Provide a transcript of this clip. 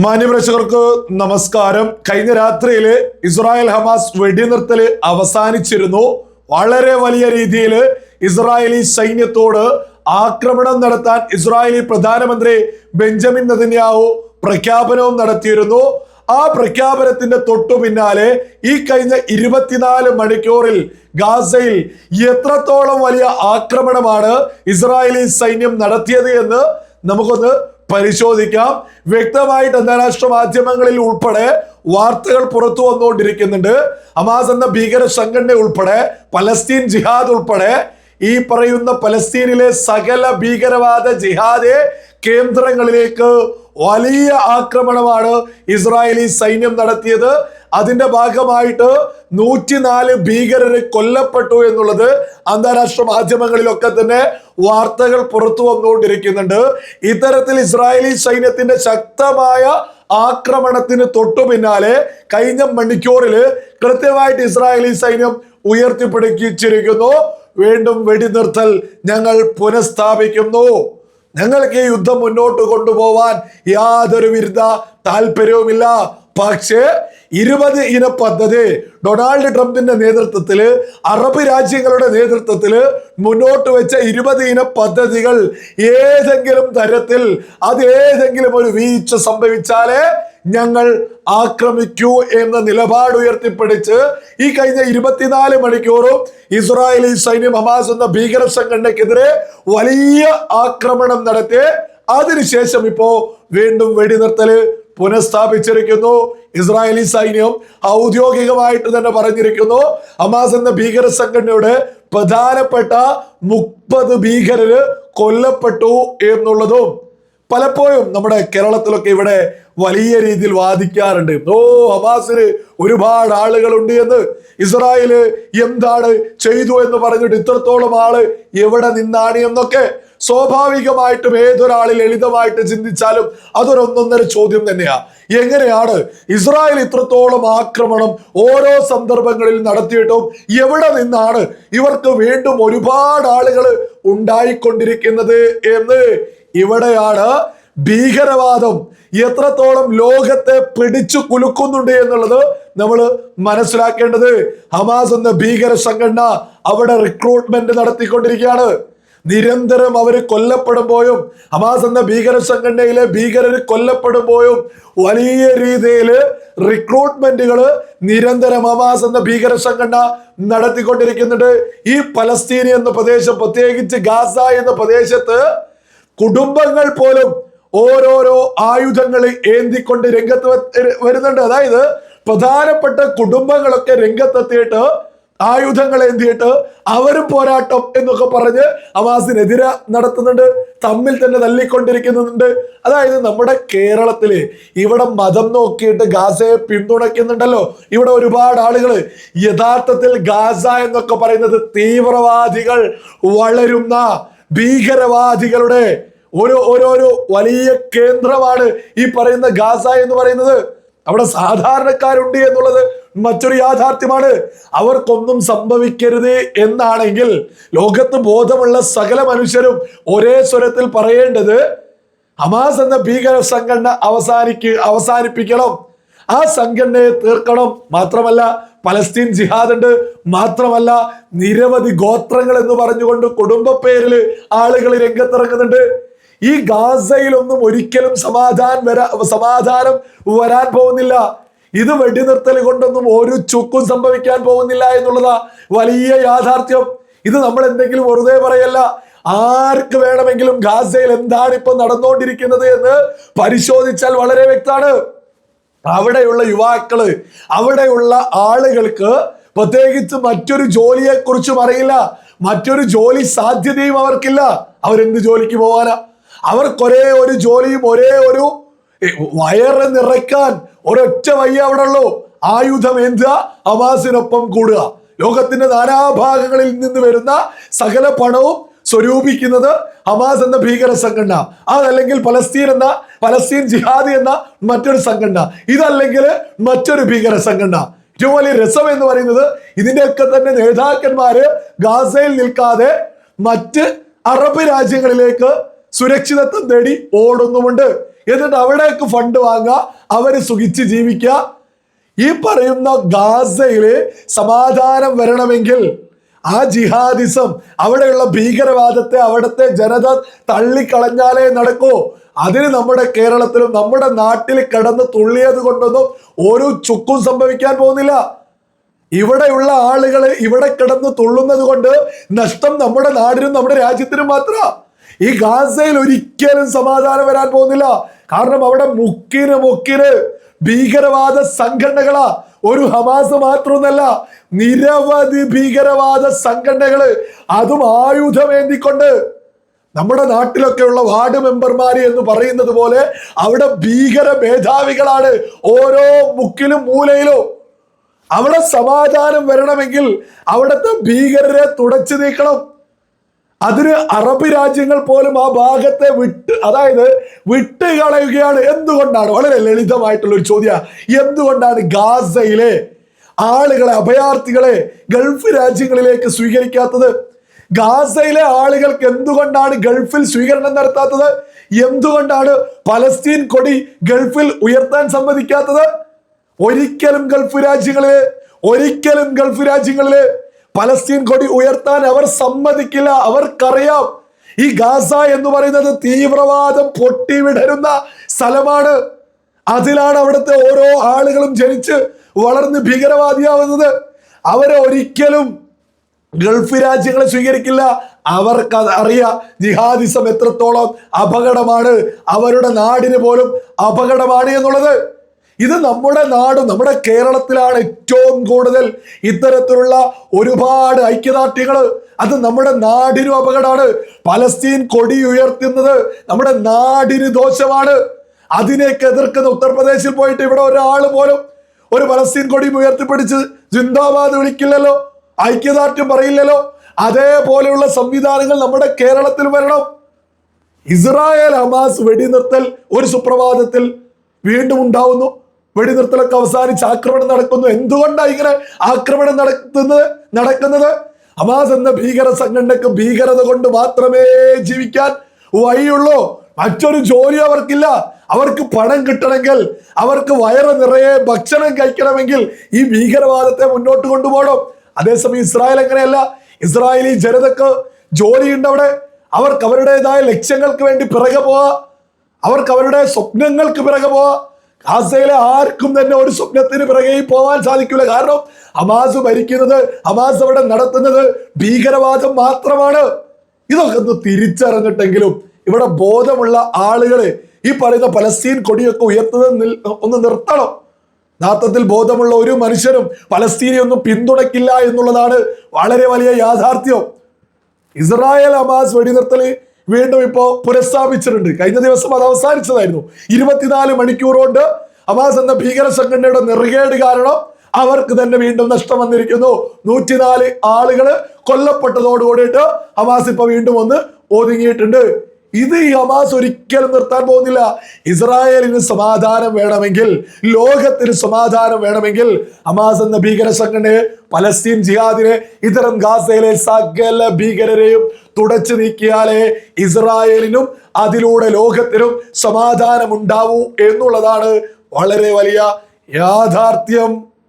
മാന്യപ്രേക്ഷകർക്ക് നമസ്കാരം. കഴിഞ്ഞ രാത്രിയിൽ ഇസ്രായേൽ ഹമാസ് വെടിനിർത്തൽ അവസാനിച്ചിരുന്നു. വളരെ വലിയ രീതിയിൽ ഇസ്രായേലി സൈന്യത്തോട് ആക്രമണം നടത്താൻ ഇസ്രായേലി പ്രധാനമന്ത്രി ബെഞ്ചമിൻ നദിന്യാവു പ്രഖ്യാപനവും നടത്തിയിരുന്നു. ആ പ്രഖ്യാപനത്തിന്റെ തൊട്ടു പിന്നാലെ ഈ കഴിഞ്ഞ ഇരുപത്തിനാല് മണിക്കൂറിൽ ഗാസയിൽ എത്രത്തോളം വലിയ ആക്രമണമാണ് ഇസ്രായേലി സൈന്യം നടത്തിയത് എന്ന് നമുക്കൊന്ന് പരിശോധിക്കാം. വ്യക്തമായിട്ട് അന്താരാഷ്ട്ര മാധ്യമങ്ങളിൽ ഉൾപ്പെടെ വാർത്തകൾ പുറത്തു വന്നുകൊണ്ടിരിക്കുന്നുണ്ട്. ഹമാസ് എന്ന ഭീകര സംഘടന ഉൾപ്പെടെ പലസ്തീൻ ജിഹാദ് ഉൾപ്പെടെ ഈ പറയുന്ന പലസ്തീനിലെ സകല ഭീകരവാദ ജിഹാദെ കേന്ദ്രങ്ങളിലേക്ക് വലിയ ആക്രമണമാണ് ഇസ്രായേലി സൈന്യം നടത്തിയത്. അതിന്റെ ഭാഗമായിട്ട് നൂറ്റിനാല് ഭീകരര് കൊല്ലപ്പെട്ടു എന്നുള്ളത് അന്താരാഷ്ട്ര മാധ്യമങ്ങളിലൊക്കെ തന്നെ വാർത്തകൾ പുറത്തു വന്നുകൊണ്ടിരിക്കുന്നുണ്ട്. ഇത്തരത്തിൽ ഇസ്രായേലി സൈന്യത്തിന്റെ ശക്തമായ ആക്രമണത്തിന് തൊട്ടു പിന്നാലെ കഴിഞ്ഞ മണിക്കൂറിൽ കൃത്യമായിട്ട് ഇസ്രായേലി സൈന്യം ഉയർത്തിപ്പിടിച്ചിരിക്കുന്നു. വീണ്ടും വെടിനിർത്തൽ ഞങ്ങൾ പുനഃസ്ഥാപിക്കുന്നു. ഞങ്ങൾക്ക് ഈ യുദ്ധം മുന്നോട്ട് കൊണ്ടുപോവാൻ യാതൊരു വിരുദ്ധ താല്പര്യവുമില്ല. പക്ഷേ ഇരുപത് ഇന പദ്ധതി ഡൊണാൾഡ് ട്രംപിന്റെ നേതൃത്വത്തിൽ അറബ് രാജ്യങ്ങളുടെ നേതൃത്വത്തിൽ മുന്നോട്ട് വെച്ച ഇരുപത് ഇന പദ്ധതികൾ ഏതെങ്കിലും തരത്തിൽ അത് ഏതെങ്കിലും ഒരു വീഴ്ച സംഭവിച്ചാലേ ഞങ്ങൾ ആക്രമിക്കൂ എന്ന നിലപാട് ഉയർത്തിപ്പിടിച്ച് ഈ കഴിഞ്ഞ ഇരുപത്തിനാല് മണിക്കൂറും ഇസ്രായേലി സൈന്യം ഹമാസ് എന്ന ഭീകര സംഘടനയ്ക്കെതിരെ വലിയ ആക്രമണം നടത്തി. അതിനുശേഷം ഇപ്പോ വീണ്ടും വെടിനിർത്തൽ പുനഃസ്ഥാപിച്ചിരിക്കുന്നു. ഇസ്രായേലി സൈന്യം ഔദ്യോഗികമായിട്ട് തന്നെ പറഞ്ഞിരിക്കുന്നു ഹമാസ് എന്ന ഭീകര സംഘടനയുടെ പ്രധാനപ്പെട്ട മുപ്പത് ഭീകരര് കൊല്ലപ്പെട്ടു എന്നുള്ളതും പലപ്പോഴും നമ്മുടെ കേരളത്തിലൊക്കെ ഇവിടെ വലിയ രീതിയിൽ വാദിക്കാറുണ്ട്. ഓ ഹമാസിന് ഒരുപാട് ആളുകളുണ്ട് എന്ന്. ഇസ്രായേൽ എന്താണ് ചെയ്തു എന്ന് പറഞ്ഞിട്ട് ഇത്രത്തോളം ആൾ എവിടെ നിന്നാണ് എന്നൊക്കെ സ്വാഭാവികമായിട്ടും ഏതൊരാളിൽ ലളിതമായിട്ട് ചിന്തിച്ചാലും അതൊരൊന്നൊന്നര ചോദ്യം തന്നെയാ. എങ്ങനെയാണ് ഇസ്രായേൽ ഇത്രത്തോളം ആക്രമണം ഓരോ സന്ദർഭങ്ങളിൽ നടത്തിയിട്ടും എവിടെ നിന്നാണ് ഇവർക്ക് വീണ്ടും ഒരുപാട് ആളുകൾ ഉണ്ടായിക്കൊണ്ടിരിക്കുന്നത് എന്ന് ഇവിടെയാണ് ഭീകരവാദം എത്രത്തോളം ലോകത്തെ പിടിച്ചു കുലുക്കുന്നുണ്ട് എന്നുള്ളത് നമ്മൾ മനസ്സിലാക്കേണ്ടത്. ഹമാസ് എന്ന ഭീകര സംഘടന അവിടെ റിക്രൂട്ട്മെന്റ് നടത്തിക്കൊണ്ടിരിക്കുകയാണ്. നിരന്തരം അവർ കൊല്ലപ്പെടുമ്പോഴും ഹമാസ് എന്ന ഭീകര സംഘടനയിലെ ഭീകരർ കൊല്ലപ്പെടുമ്പോഴും വലിയ രീതിയിൽ റിക്രൂട്ട്മെന്റുകൾ നിരന്തരം ഹമാസ് എന്ന ഭീകര സംഘടന നടത്തിക്കൊണ്ടിരിക്കുന്നുണ്ട്. ഈ പലസ്തീനി എന്ന പ്രദേശം പ്രത്യേകിച്ച് ഗാസ എന്ന പ്രദേശത്ത് കുടുംബങ്ങൾ പോലും ഓരോരോ ആയുധങ്ങൾ ഏന്തിക്കൊണ്ട് രംഗത്ത് വരുന്നുണ്ട്. അതായത് പ്രധാനപ്പെട്ട കുടുംബങ്ങളൊക്കെ രംഗത്തെത്തിയിട്ട് ആയുധങ്ങൾ ഏന്തിയിട്ട് അവരും പോരാട്ടം എന്നൊക്കെ പറഞ്ഞ് അവാസിനെതിരെ നടത്തുന്നുണ്ട്. തമ്മിൽ തന്നെ തല്ലിക്കൊണ്ടിരിക്കുന്നുണ്ട്. അതായത് നമ്മുടെ കേരളത്തിൽ ഇവിടെ മതം നോക്കിയിട്ട് ഗാസയെ പിന്തുണയ്ക്കുന്നുണ്ടല്ലോ. ഇവിടെ ഒരുപാട് ആളുകൾ യഥാർത്ഥത്തിൽ ഗാസ എന്നൊക്കെ പറയുന്നത് തീവ്രവാദികൾ വളരുന്ന ഭീകരവാദികളുടെ ഒരു ഓരോരോ വലിയ കേന്ദ്രമാണ് ഈ പറയുന്ന ഗാസ എന്ന് പറയുന്നത്. അവിടെ സാധാരണക്കാരുണ്ട് എന്നുള്ളത് മറ്റൊരു യാഥാർത്ഥ്യമാണ്. അവർക്കൊന്നും സംഭവിക്കരുത് എന്നാണെങ്കിൽ ലോകത്ത് ബോധമുള്ള സകല മനുഷ്യരും ഒരേ സ്വരത്തിൽ പറയേണ്ടത് ഹമാസ് എന്ന ഭീകര സംഘടന അവസാനിക്ക് അവസാനിപ്പിക്കണം. ആ സംഘടനയെ തീർക്കണം. മാത്രമല്ല പലസ്തീൻ ജിഹാദ് ഉണ്ട് മാത്രമല്ല നിരവധി ഗോത്രങ്ങൾ എന്ന് പറഞ്ഞുകൊണ്ട് കുടുംബ പേരിൽ ആളുകൾ രംഗത്തിറങ്ങുന്നുണ്ട്. ഈ ഗാസയിലൊന്നും ഒരിക്കലും സമാധാനം വരാ സമാധാനം വരാൻ പോകുന്നില്ല. ഇത് വെടിനിർത്തൽ കൊണ്ടൊന്നും ഒരു ചുക്കും സംഭവിക്കാൻ പോകുന്നില്ല എന്നുള്ളതാ വലിയ യാഥാർത്ഥ്യം. ഇത് നമ്മൾ എന്തെങ്കിലും വെറുതെ പറയല്ല ആർക്ക് വേണമെങ്കിലും ഗാസയിൽ എന്താണ് ഇപ്പൊ നടന്നുകൊണ്ടിരിക്കുന്നത് എന്ന് പരിശോധിച്ചാൽ വളരെ വ്യക്തമാണ്. അവിടെയുള്ള യുവാക്കൾ അവിടെയുള്ള ആളുകൾക്ക് പ്രത്യേകിച്ച് മറ്റൊരു ജോലിയെ കുറിച്ചും അറിയില്ല. മറ്റൊരു ജോലി സാധ്യതയും അവർക്കില്ല. അവരെന്ത് ജോലിക്ക് പോവാനാ? അവർക്കൊരേ ഒരു ജോലിയും ഒരേ ഒരു വയറ് നിറയ്ക്കാൻ ഒരൊറ്റ വയ്യ അവിടെ ഉള്ളൂ ആയുധം എന്തുക അവാസിനൊപ്പം കൂടുക. ലോകത്തിന്റെ നാനാഭാഗങ്ങളിൽ നിന്ന് വരുന്ന സകല പണവും സ്വരൂപിക്കുന്നത് ഹമാസ് എന്ന ഭീകര സംഘടന. അതല്ലെങ്കിൽ പലസ്തീൻ എന്ന പലസ്തീൻ ജിഹാദി എന്ന മറ്റൊരു സംഘടന. ഇതല്ലെങ്കിൽ മറ്റൊരു ഭീകര സംഘടന. ഏറ്റവും വലിയ രസം എന്ന് പറയുന്നത് ഇതിന്റെയൊക്കെ തന്നെ നേതാക്കന്മാര് ഗാസയിൽ നിൽക്കാതെ മറ്റ് അറബ് രാജ്യങ്ങളിലേക്ക് സുരക്ഷിതത്വം തേടി ഓടുന്നുമുണ്ട്. എന്നിട്ട് അവിടേക്ക് ഫണ്ട് വാങ്ങുക അവർ സുഖിച്ച് ജീവിക്കുക. ഈ പറയുന്ന ഗാസയിൽ സമാധാനം വരണമെങ്കിൽ ആ ജിഹാദിസം അവിടെയുള്ള ഭീകരവാദത്തെ അവിടുത്തെ ജനത തള്ളിക്കളഞ്ഞാലേ നടക്കൂ. അതിന് നമ്മുടെ കേരളത്തിലും നമ്മുടെ നാട്ടിൽ കിടന്ന് തുള്ളിയത് കൊണ്ടൊന്നും ഒരു ചുക്കും സംഭവിക്കാൻ പോകുന്നില്ല. ഇവിടെയുള്ള ആളുകൾ ഇവിടെ കിടന്ന് തുള്ളുന്നത് കൊണ്ട് നഷ്ടം നമ്മുടെ നാടിനും നമ്മുടെ രാജ്യത്തിനും മാത്ര. ഈ ഗാസയിൽ ഒരിക്കലും സമാധാനം വരാൻ പോകുന്നില്ല. കാരണം അവിടെ മുക്കിന് മുക്കിന് ഭീകരവാദ സംഘടനകളാ. ഒരു ഹമാസ് മാത്രമൊന്നല്ല നിരവധി ഭീകരവാദ സംഘടനകൾ അതും ആയുധമേന്തിക്കൊണ്ട് നമ്മുടെ നാട്ടിലൊക്കെയുള്ള വാർഡ് മെമ്പർമാര് എന്ന് പറയുന്നത് പോലെ അവിടെ ഭീകര മേധാവികളാണ് ഓരോ മുക്കിലും മൂലയിലും. അവിടെ സമാധാനം വരണമെങ്കിൽ അവിടുത്തെ ഭീകരരെ തുടച്ചു നീക്കണം. അതിന് അറബ് രാജ്യങ്ങൾ പോലും ആ ഭാഗത്തെ വിട്ട് അതായത് വിട്ട് കളയുകയാണ് എന്തുകൊണ്ടാണ്? വളരെ ലളിതമായിട്ടുള്ള ഒരു ചോദ്യ. എന്തുകൊണ്ടാണ് ഗാസയിലെ ആളുകളെ അഭയാർത്ഥികളെ ഗൾഫ് രാജ്യങ്ങളിലേക്ക് സ്വീകരിക്കാത്തത്? ഗാസയിലെ ആളുകൾക്ക് എന്തുകൊണ്ടാണ് ഗൾഫിൽ സ്വീകരണം നടത്താത്തത്? എന്തുകൊണ്ടാണ് പലസ്തീൻ കൊടി ഗൾഫിൽ ഉയർത്താൻ സമ്മതിക്കാത്തത്? ഒരിക്കലും ഗൾഫ് രാജ്യങ്ങളിലെ ഒരിക്കലും ഗൾഫ് രാജ്യങ്ങളിൽ പലസ്തീൻ കൊടി ഉയർത്താൻ അവർ സമ്മതിക്കില്ല. അവർക്കറിയാം ഈ ഗാസ എന്ന് പറയുന്നത് തീവ്രവാദം പൊട്ടിവിടരുന്ന സ്ഥലമാണ്. അതിലാണ് അവിടുത്തെ ഓരോ ആളുകളും ജനിച്ച് വളർന്ന് ഭീകരവാദിയാവുന്നത്. അവരെ ഒരിക്കലും ഗൾഫ് രാജ്യങ്ങളെ സ്വീകരിക്കില്ല. അവർക്ക് അറിയാം ജിഹാദിസം എത്രത്തോളം അപകടമാണ്. അവരുടെ നാടിന് പോലും അപകടമാണ് എന്നുള്ളത്. ഇത് നമ്മുടെ നാട് നമ്മുടെ കേരളത്തിലാണ് ഏറ്റവും കൂടുതൽ ഇത്തരത്തിലുള്ള ഒരുപാട് ഐക്യദാർഢ്യങ്ങൾ. അത് നമ്മുടെ നാടിനും അപകടമാണ്. പലസ്തീൻ കൊടി ഉയർത്തുന്നത് നമ്മുടെ നാടിന് ദോഷമാണ്. അതിനെയൊക്കെ എതിർക്കുന്ന ഉത്തർപ്രദേശിൽ പോയിട്ട് ഇവിടെ ഒരാൾ പോലും ഒരു പലസ്തീൻ കൊടി ഉയർത്തിപ്പിടിച്ച് ജിന്ദാബാദ് വിളിക്കില്ലല്ലോ ഐക്യദാർഢ്യം പറയില്ലല്ലോ. അതേപോലെയുള്ള സംവിധാനങ്ങൾ നമ്മുടെ കേരളത്തിൽ വരണം. ഇസ്രായേൽ ഹമാസ് വെടിനിർത്തൽ ഒരു സുപ്രഭാതത്തിൽ വീണ്ടും ഉണ്ടാവുന്നു. വെടിനിർത്തലൊക്കെ അവസാനിച്ച് ആക്രമണം നടക്കുന്നു. എന്തുകൊണ്ടാണ് ഇങ്ങനെ ആക്രമണം നടത്തുന്നത്? നടക്കുന്നത്? ഹമാസ് എന്ന ഭീകര സംഘടനക്ക് ഭീകരത കൊണ്ട് മാത്രമേ ജീവിക്കാൻ വഴിയുള്ളൂ. മറ്റൊരു ജോലി അവർക്കില്ല. അവർക്ക് പണം കിട്ടണമെങ്കിൽ അവർക്ക് വയറ് നിറയെ ഭക്ഷണം കഴിക്കണമെങ്കിൽ ഈ ഭീകരവാദത്തെ മുന്നോട്ട് കൊണ്ടുപോകണം. അതേസമയം ഇസ്രായേൽ എങ്ങനെയല്ല ഇസ്രായേലി ജനതക്ക് ജോലിയുണ്ട് അവിടെ. അവർക്ക് അവരുടേതായ ലക്ഷ്യങ്ങൾക്ക് വേണ്ടി പിറകെ പോവാ. അവർക്ക് അവരുടെ സ്വപ്നങ്ങൾക്ക് പിറകെ പോവാ. ഗാസയിലെ ആർക്കും തന്നെ ഒരു സ്വപ്നത്തിന് പിറകെ പോവാൻ സാധിക്കില്ല. കാരണം ഹമാസ് ഭരിക്കുന്നത് ഹമാസ് അവിടെ നടത്തുന്നത് ഭീകരവാദം മാത്രമാണ്. ഇതൊക്കെ ഒന്ന് തിരിച്ചറിഞ്ഞിട്ടെങ്കിലും ഇവിടെ ബോധമുള്ള ആളുകളെ ഈ പറയുന്ന പലസ്തീൻ കൊടിയൊക്കെ ഉയർത്തുന്നത് ഒന്ന് നിർത്തണം. യഥാർത്ഥത്തിൽ ബോധമുള്ള ഒരു മനുഷ്യനും പലസ്തീനെ ഒന്നും പിന്തുണയ്ക്കില്ല എന്നുള്ളതാണ് വളരെ വലിയ യാഥാർത്ഥ്യം. ഇസ്രായേൽ ഹമാസ് വെടിനിർത്തൽ വീണ്ടും ഇപ്പോൾ പുനഃസ്ഥാപിച്ചിട്ടുണ്ട്. കഴിഞ്ഞ ദിവസം അത് അവസാനിച്ചതായിരുന്നു. ഇരുപത്തിനാല് മണിക്കൂർ ഹമാസ് എന്ന ഭീകര സംഘടനയുടെ നെറുകേട് കാരണം അവർക്ക് തന്നെ വീണ്ടും നഷ്ടം വന്നിരിക്കുന്നു. നൂറ്റിനാല് ആളുകൾ കൊല്ലപ്പെട്ടതോടുകൂടിയിട്ട് ഹമാസ് ഇപ്പൊ വീണ്ടും ഒന്ന് ഒതുങ്ങിയിട്ടുണ്ട്. ഇത് ഹമാസ് ഒരിക്കലും നിർത്താൻ പോകുന്നില്ല. ഇസ്രായേലിന് സമാധാനം വേണമെങ്കിൽ ലോകത്തിന് സമാധാനം വേണമെങ്കിൽ ഹമാസ് എന്ന ഭീകര സംഘടനയെ പലസ്തീൻ ജിഹാദിനെ ഇത്തരം ഗാസയിലെ സകല ഭീകരരെയും തുടച്ചു നീക്കിയാലേ ഇസ്രായേലിനും അതിലൂടെ ലോകത്തിനും സമാധാനം ഉണ്ടാവൂ എന്നുള്ളതാണ് വളരെ വലിയ യാഥാർത്ഥ്യം.